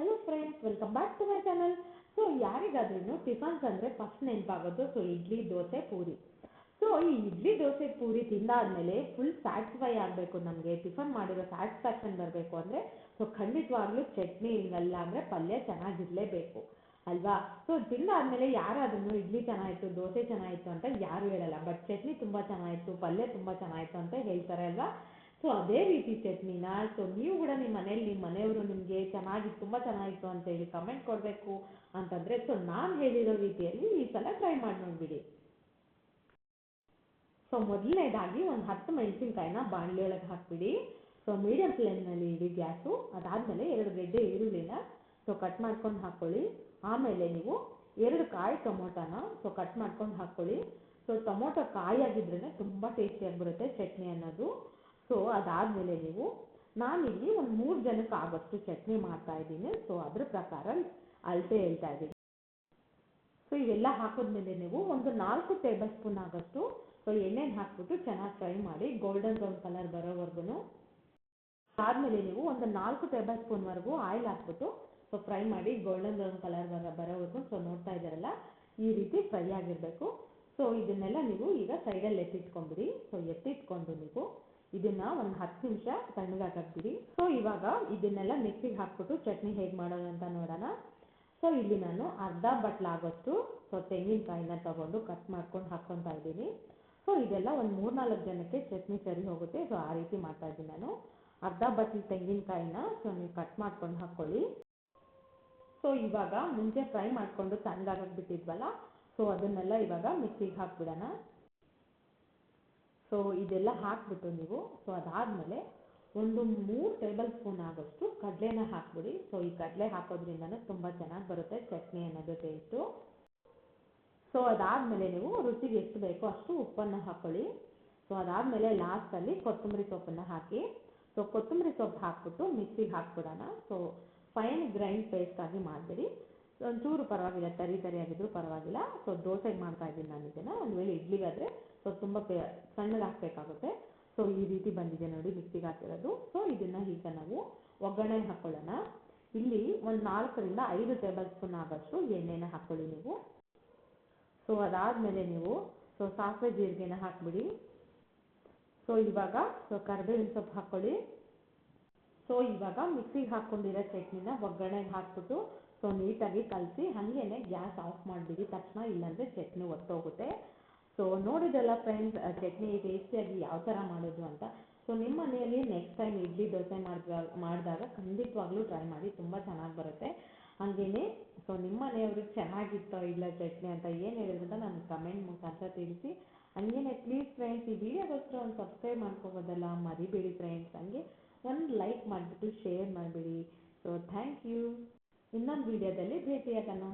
Hello friends welcome back to my channel so ಯಾರಿಗಾದ್ರೂ tiffins ಅಂದರೆ first ನೆನಪಾಗೋದು so idli, dosa, puri. So ಈ ಇಡ್ಲಿ, ದೋಸೆ, ಪೂರಿ ತಿಂದಾದ್ಮೇಲೆ ಫುಲ್ ಸ್ಯಾಟಿಸ್ಫೈ ಆಗಬೇಕು ನಮಗೆ. ಟಿಫನ್ ಮಾಡಿರೋ ಸ್ಯಾಟಿಸ್ಫ್ಯಾಕ್ಷನ್ ಬರಬೇಕು ಅಂದರೆ ಸೊ ಖಂಡಿತವಾಗ್ಲೂ ಚಟ್ನಿ ಇಲ್ಲ ಅಂದರೆ ಪಲ್ಯ ಚೆನ್ನಾಗಿರಲೇಬೇಕು. ಅಲ್ವಾ? ಸೊ ತಿಂದಾದ್ಮೇಲೆ ಯಾರಾದ್ರೂ ಇಡ್ಲಿ ಚೆನ್ನಾಗಿತ್ತು, ದೋಸೆ ಚೆನ್ನಾಗಿತ್ತು ಅಂತ ಯಾರು ಹೇಳಲ್ಲ, ಬಟ್ ಚಟ್ನಿ ತುಂಬ ಚೆನ್ನಾಗಿತ್ತು, ಪಲ್ಯ ತುಂಬ ಚೆನ್ನಾಗಿತ್ತು ಅಂತ ಹೇಳ್ತಾರೆ, ಅಲ್ವಾ? ಸೊ ಅದೇ ರೀತಿ ಚಟ್ನಿನ ಸೊ ನೀವು ಕೂಡ ನಿಮ್ಮ ಮನೇಲಿ ಮನೆಯವರು ನಿಮಗೆ ಚೆನ್ನಾಗಿ, ತುಂಬ ಚೆನ್ನಾಗಿತ್ತು ಅಂತ ಹೇಳಿ ಕಮೆಂಟ್ ಕೊಡಬೇಕು ಅಂತಂದರೆ ಸೊ ನಾನು ಹೇಳಿರೋ ರೀತಿಯಲ್ಲಿ ಈ ಸಲ ಟ್ರೈ ಮಾಡಿ ನೋಡಿಬಿಡಿ. ಸೊ ಮೊದಲನೇದಾಗಿ ಒಂದು ಹತ್ತು ಮೆಣಸಿನ್ಕಾಯಿನ ಬಾಣಲೆ ಒಳಗೆ ಹಾಕ್ಬಿಡಿ. ಸೊ ಮೀಡಿಯಂ ಫ್ಲೇಮ್ನಲ್ಲಿ ಇಡಿ ಗ್ಯಾಸು, ಅದಾದಮೇಲೆ ಎರಡು ಗೆಡ್ಡೆ ಈರುಳ್ಳಿನ ಸೊ ಕಟ್ ಮಾಡ್ಕೊಂಡು ಹಾಕ್ಕೊಳ್ಳಿ ಆಮೇಲೆ ನೀವು ಎರಡು ಕಾಯಿ ಟೊಮೊಟೊನ ಸೊ ಕಟ್ ಮಾಡ್ಕೊಂಡು ಹಾಕ್ಕೊಳ್ಳಿ ಸೊ ಟೊಮೊಟೊ ಕಾಯಿ ಆಗಿದ್ರೇ ತುಂಬ ಟೇಸ್ಟಿಯಾಗಿ ಬರುತ್ತೆ ಚಟ್ನಿ ಅನ್ನೋದು. ಸೊ ಅದಾದಮೇಲೆ ನೀವು, ನಾನಿಲ್ಲಿ ಒಂದು ಮೂರು ಜನಕ್ಕೆ ಆಗೋಷ್ಟು ಚಟ್ನಿ ಮಾಡ್ತಾ ಇದ್ದೀನಿ. ಸೊ ಅದ್ರ ಪ್ರಕಾರ ಅಳತೆ ಹೇಳ್ತಾ ಇದ್ದೀನಿ. ಸೊ ಇವೆಲ್ಲ ಹಾಕಿದ್ಮೇಲೆ ನೀವು ಒಂದು ನಾಲ್ಕು ಟೇಬಲ್ ಸ್ಪೂನ್ ಆಗೋಷ್ಟು ಸೊ ಎಣ್ಣೆನ ಹಾಕ್ಬಿಟ್ಟು ಚೆನ್ನಾಗಿ ಫ್ರೈ ಮಾಡಿ, ಗೋಲ್ಡನ್ ಬ್ರೌನ್ ಕಲರ್ ಬರೋವರೆಗೂ ಆದಮೇಲೆ ನೀವು ಒಂದು ನಾಲ್ಕು ಟೇಬಲ್ ಸ್ಪೂನ್ವರೆಗೂ ಆಯಿಲ್ ಹಾಕ್ಬಿಟ್ಟು ಸೊ, ಫ್ರೈ ಮಾಡಿ, ಗೋಲ್ಡನ್ ಬ್ರೌನ್ ಕಲರ್ ಬರೋ ಬರೋವರೆಗೂ ಸೊ, ನೋಡ್ತಾ ಇದ್ದಾರಲ್ಲ, ಈ ರೀತಿ ಫ್ರೈ ಆಗಿರಬೇಕು. ಸೊ ಇದನ್ನೆಲ್ಲ ನೀವು ಈಗ ಸೈಡಲ್ಲಿ ಎತ್ತಿಟ್ಕೊಂಡ್ಬಿಡಿ ಸೊ ಎತ್ತಿಟ್ಕೊಂಡು ನೀವು ಇದನ್ನ ಒಂದು ಹತ್ತು ನಿಮಿಷ ತಣ್ಣಗಾಕಿಬಿಡಿ ಸೊ ಇವಾಗ ಇದನ್ನೆಲ್ಲ ಮಿಕ್ಸಿಗೆ ಹಾಕ್ಬಿಟ್ಟು ಚಟ್ನಿ ಹೇಗೆ ಮಾಡೋಣ ಅಂತ ನೋಡೋಣ. ಸೊ ಇಲ್ಲಿ ನಾನು ಅರ್ಧ ಬಟ್ಲಾಗೋಷ್ಟು ಸೊ, ತೆಂಗಿನಕಾಯಿನ ತಗೊಂಡು ಕಟ್ ಮಾಡ್ಕೊಂಡು ಹಾಕ್ಕೊತಾ ಇದ್ದೀನಿ. ಸೊ ಇದೆಲ್ಲ ಒಂದು ಮೂರ್ನಾಲ್ಕು ಜನಕ್ಕೆ ಚಟ್ನಿ ಸರಿ ಹೋಗುತ್ತೆ. ಸೊ ಆ ರೀತಿ ಮಾಡ್ತಾ ಇದ್ದೀನಿ ನಾನು. ಅರ್ಧ ಬಟ್ಲ್ ತೆಂಗಿನಕಾಯಿನ ಸೊ, ನೀವು ಕಟ್ ಮಾಡ್ಕೊಂಡು ಹಾಕ್ಕೊಳ್ಳಿ ಸೊ ಇವಾಗ ಮುಂಚೆ ಫ್ರೈ ಮಾಡಿಕೊಂಡು ತಣ್ಣಗಾಗಕ್ಕೆ ಬಿಟ್ಟಿದ್ವಲ್ಲ ಸೊ ಅದನ್ನೆಲ್ಲ ಇವಾಗ ಮಿಕ್ಸಿಗೆ ಹಾಕ್ಬಿಡೋಣ. ಸೊ ಇದೆಲ್ಲ ಹಾಕಿಬಿಟ್ಟು ನೀವು ಸೊ ಅದಾದಮೇಲೆ ಒಂದು ಮೂರು ಟೇಬಲ್ ಸ್ಪೂನ್ ಆಗೋಷ್ಟು ಕಡಲೆನ ಹಾಕ್ಬಿಡಿ. ಸೊ ಈ ಕಡಲೆ ಹಾಕೋದ್ರಿಂದನೂ ತುಂಬ ಚೆನ್ನಾಗಿ ಬರುತ್ತೆ ಚಟ್ನಿ ಅನ್ನೋದು ಟೇಸ್ಟು ಸೊ ಅದಾದಮೇಲೆ ನೀವು ರುಚಿಗೆ ಎಷ್ಟು ಬೇಕೋ ಅಷ್ಟು ಉಪ್ಪನ್ನು ಹಾಕ್ಕೊಳ್ಳಿ ಸೊ ಅದಾದಮೇಲೆ ಲಾಸ್ಟಲ್ಲಿ ಕೊತ್ತಂಬರಿ ಸೊಪ್ಪನ್ನು ಹಾಕಿ. ಸೊ ಕೊತ್ತಂಬರಿ ಸೊಪ್ಪು ಹಾಕ್ಬಿಟ್ಟು ಮಿಕ್ಸಿಗೆ ಹಾಕ್ಬಿಡೋಣ. ಸೊ ಫೈನ್ ಗ್ರೈಂಡ್ ಪೇಸ್ಟ್ ಆಗಿ ಮಾಡಿಬಿಡಿ. ಒಂಚೂರು ಪರವಾಗಿಲ್ಲ, ತರಿ ತರಿ ತರಿಯಾಗಿದ್ರೂ ಪರವಾಗಿಲ್ಲ. ಸೊ ದೋಸೆಗೆ ಮಾಡ್ತಾ ಇದ್ದೀನಿ ನಾನು ಇದನ್ನು. ಒಂದು ವೇಳೆ ಇಡ್ಲಿಗಾದರೆ ಸೊ ತುಂಬ ಪೇ ಹಾಕ್ಬೇಕಾಗುತ್ತೆ ಹಾಕಬೇಕಾಗುತ್ತೆ ಸೊ ಈ ರೀತಿ ಬಂದಿದೆ ನೋಡಿ ಮಿಕ್ಸಿಗೆ ಹಾಕಿರೋದು ಸೊ ಇದನ್ನು ಈಗ ನಾವು ಒಗ್ಗರಣೆ ಹಾಕ್ಕೊಳ್ಳೋಣ ಇಲ್ಲಿ ಒಂದು ನಾಲ್ಕರಿಂದ ಐದು ಟೇಬಲ್ ಸ್ಪೂನ್ ಆಗೋಷ್ಟು ಎಣ್ಣೆನ ಹಾಕ್ಕೊಳ್ಳಿ ನೀವು. ಸೊ ಅದಾದಮೇಲೆ ನೀವು, ಸೊ, ಸಾಸಿವೆ ಜೀರಿಗೆನ ಹಾಕ್ಬಿಡಿ. ಸೊ ಇವಾಗ, ಸೊ, ಕರ್ಬೇವಿನ ಸೊಪ್ಪು ಹಾಕ್ಕೊಳ್ಳಿ ಸೊ ಇವಾಗ ಮಿಕ್ಸಿಗೆ ಹಾಕ್ಕೊಂಡಿರೋ ಚಟ್ನಿನ ಒಗ್ಗರಣೆಗೆ ಹಾಕ್ಬಿಟ್ಟು, ಸೊ, ನೀಟಾಗಿ ಕಲಸಿ ಹಾಗೇನೆ ಗ್ಯಾಸ್ ಆಫ್ ಮಾಡಿಬಿಡಿ. ತಕ್ಷಣ ಇಲ್ಲಾಂದರೆ ಚಟ್ನಿ ಒತ್ತೋಗುತ್ತೆ. ಸೊ ನೋಡಿದ್ರಲ್ಲ ಫ್ರೆಂಡ್ಸ್ ಚಟ್ನಿ ಟೇಸ್ಟಿಯಾಗಿ ಯಾವ ಥರ ಮಾಡೋದು ಅಂತ. ಸೊ ನಿಮ್ಮ ಮನೆಯಲ್ಲಿ ನೆಕ್ಸ್ಟ್ ಟೈಮ್ ಇಡ್ಲಿ ದೋಸೆ ಮಾಡಿದಾಗ ಮಾಡಿದಾಗ ಖಂಡಿತವಾಗ್ಲೂ ಟ್ರೈ ಮಾಡಿ, ತುಂಬ ಚೆನ್ನಾಗಿ ಬರುತ್ತೆ. ಹಾಗೇನೆ ಸೊ ನಿಮ್ಮ ಮನೆಯವ್ರಿಗೆ ಚೆನ್ನಾಗಿತ್ತೋ ಇಲ್ಲ ಚಟ್ನಿ ಅಂತ ಏನು ಹೇಳಿದ್ರು ಅಂತ ನನಗೆ ಕಮೆಂಟ್ ಮುಖಾಂತರ ತಿಳಿಸಿ. ಹಂಗೇನೆ ಪ್ಲೀಸ್ ಫ್ರೆಂಡ್ಸ್ ಈ ವಿಡಿಯೋಗೋಸ್ಕರ ಒಂದು ಸಬ್ಸ್ಕ್ರೈಬ್ ಮಾಡ್ಕೋಬೋದಲ್ಲ, ಮರಿಬೇಡಿ ಫ್ರೆಂಡ್ಸ್ ಹಂಗೆ ಒಂದು ಲೈಕ್ ಮಾಡಿಬಿಟ್ಟು ಶೇರ್ ಮಾಡಿಬಿಡಿ. ಸೊ ಥ್ಯಾಂಕ್ ಯು ಇನ್ನೊಂದು ವಿಡಿಯೋದಲ್ಲಿ ಭೇಟಿಯಾಗೋಣ.